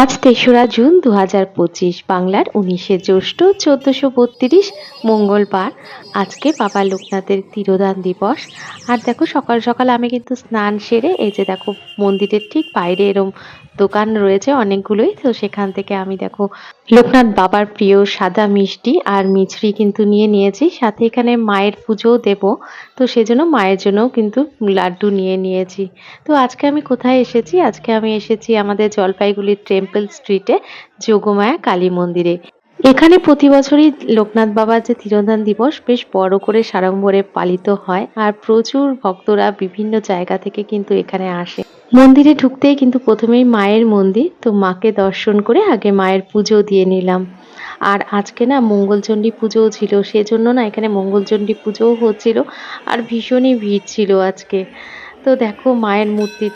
আজ তেসরা জুন দু হাজার পঁচিশ, বাংলার উনিশে জ্যৈষ্ঠ চোদ্দোশো বত্রিশ, মঙ্গলবার। আজকে বাবা লোকনাথের তিরোধান দিবস। আর দেখো, সকাল সকাল আমি কিন্তু স্নান সেরে এই যে দেখো, মন্দিরের ঠিক বাইরে এরম দোকান রয়েছে অনেকগুলোই। তো সেখান থেকে আমি দেখো লোকনাথ বাবার প্রিয় সাদা মিষ্টি আর মিছরি কিন্তু নিয়ে নিয়েছি। সাথে এখানে মায়ের পুজোও দেব। তো সেজন্য মায়ের জন্যও কিন্তু লাড্ডু নিয়ে নিয়েছি। তো আজকে আমি কোথায় এসেছি? আজকে আমি এসেছি আমাদের জলপাইগুড়ির টেম্পল স্ট্রিটে যোগমায়া কালী মন্দিরে। এখানে প্রতি বছরই লোকনাথ বাবার যে তিরোধান দিবস বেশ বড় করে সাড়ম্বরে পালিত হয় আর প্রচুর ভক্তরা বিভিন্ন জায়গা থেকে কিন্তু এখানে আসে। মন্দিরে ঢুকতেই কিন্তু প্রথমেই মায়ের মন্দির, তো মাকে দর্শন করে আগে মায়ের পুজো দিয়ে নিলাম। আর আজকে না মঙ্গলচণ্ডী পুজোও ছিল, সেজন্য না এখানে মঙ্গলচণ্ডী পুজোও হচ্ছিল আর ভীষণই ভিড় ছিল আজকে। তো দেখো মায়ের মূর্তি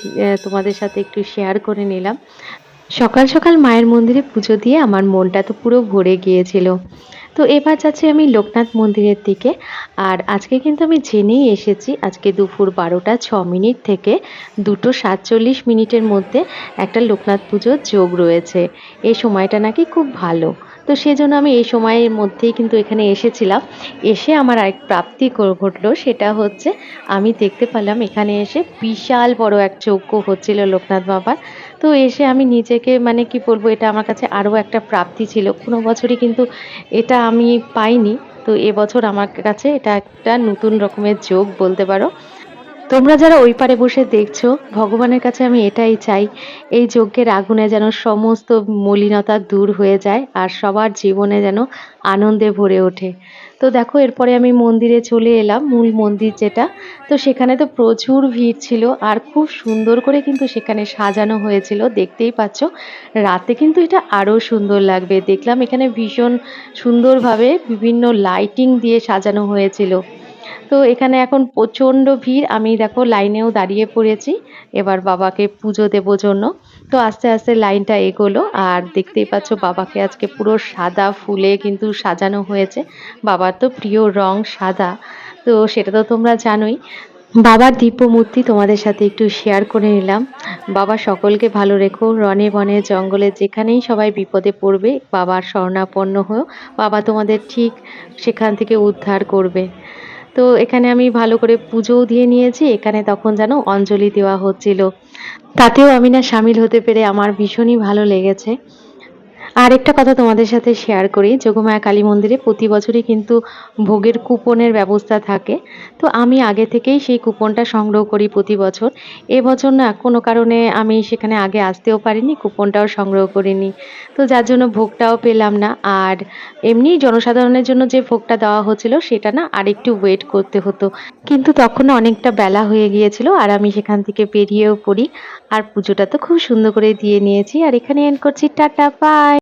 তোমাদের সাথে একটু শেয়ার করে নিলাম। সকাল সকাল মায়ের মন্দিরে পুজো দিয়ে আমার মনটা তো পুরো ভরে গিয়েছিল। তো এবার যাচ্ছি আমি লোকনাথ মন্দিরের দিকে। আর আজকে কিন্তু আমি জেনেই এসেছি, আজকে দুপুর বারোটা ছ মিনিট থেকে দুটো সাতচল্লিশ মিনিটের মধ্যে একটা লোকনাথ পুজোর যোগ রয়েছে। এই সময়টা নাকি খুব ভালো। তো সেজন্য আমি এই সময়ের মধ্যেই কিন্তু এখানে এসেছিলাম। এসে আমার আরেক প্রাপ্তি ঘটলো, সেটা হচ্ছে আমি দেখতে পেলাম এখানে এসে বিশাল বড় এক যজ্ঞ হচ্ছিল লোকনাথ বাবার। তো এসে আমি নিজেকে মানে কি বলব, এটা আমার কাছে আরও একটা প্রাপ্তি ছিল। কোনো বছরই কিন্তু এটা আমি পাইনি। তো এবছর আমার কাছে এটা একটা নতুন রকমের যোগ বলতে পারো। তোমরা যারা ওই পারে বসে দেখছ, ভগবানের কাছে আমি এটাই চাই, এই যজ্ঞের আগুনে যেন সমস্ত মলিনতা দূর হয়ে যায় আর সবার জীবনে যেন আনন্দে ভরে ওঠে। তো দেখো, এরপরে আমি মন্দিরে চলে এলাম, মূল মন্দির যেটা। তো সেখানে তো প্রচুর ভিড় ছিল আর খুব সুন্দর করে কিন্তু সেখানে সাজানো হয়েছিল, দেখতেই পাচ্ছ। রাতে কিন্তু এটা আরও সুন্দর লাগবে। দেখলাম এখানে ভীষণ সুন্দরভাবে বিভিন্ন লাইটিং দিয়ে সাজানো হয়েছিল। তো এখানে এখন প্রচণ্ড ভিড়। আমি দেখো লাইনেও দাঁড়িয়ে পড়েছি। এবার বাবাকে পুজো দেবো জন্য। তো আস্তে আস্তে লাইনটা এগোলো আর দেখতেই পাচ্ছ বাবাকে আজকে পুরো সাদা ফুলে কিন্তু সাজানো হয়েছে। বাবার তো প্রিয় রং সাদা। তো সেটা তো তোমরা জানোই। বাবার দিব্য মূর্তি তোমাদের সাথে একটু শেয়ার করে নিলাম। বাবা সকলকে ভালো রেখো। রনে বনে, জঙ্গলে যেখানেই সবাই বিপদে পড়বে, বাবার শরণাপন্ন হয়েও বাবা তোমাদের ঠিক সেখান থেকে উদ্ধার করবে। তো এখানে আমি ভালো করে পুজোও দিয়ে নিয়েছি, এখানে তখন যেন অঞ্জলি দেওয়া হচ্ছিল। তাতেও আমি না সামিল হতে পেরে আমার ভীষণই ভালো লেগেছে। আর একটা কথা তোমাদের সাথে শেয়ার করি যোগমায়া কালী মন্দিরে প্রতি বছরই কিন্তু ভোগের কুপনের ব্যবস্থা থাকে। তো আমি আগে থেকেই সেই কুপনটা সংগ্রহ করি প্রতি বছর। এবছর না কোনো কারণে আমি সেখানে আগে আসতেও পারিনি, কুপনটাও সংগ্রহ করিনি। তো যার জন্য ভোগটাও পেলাম না। আর এমনি জনসাধারণের জন্য যে ভোগটা দেওয়া হচ্ছিল সেটা না আরেকটু ওয়েট করতে হতো। কিন্তু তখন অনেকটা বেলা হয়ে গিয়েছিল আর আমি সেখান থেকে বেরিয়েও পড়ি। আর পুজোটা তো খুব সুন্দর করে দিয়ে নিয়েছি। আর এখানে এন্ড করছি, টাটা বাই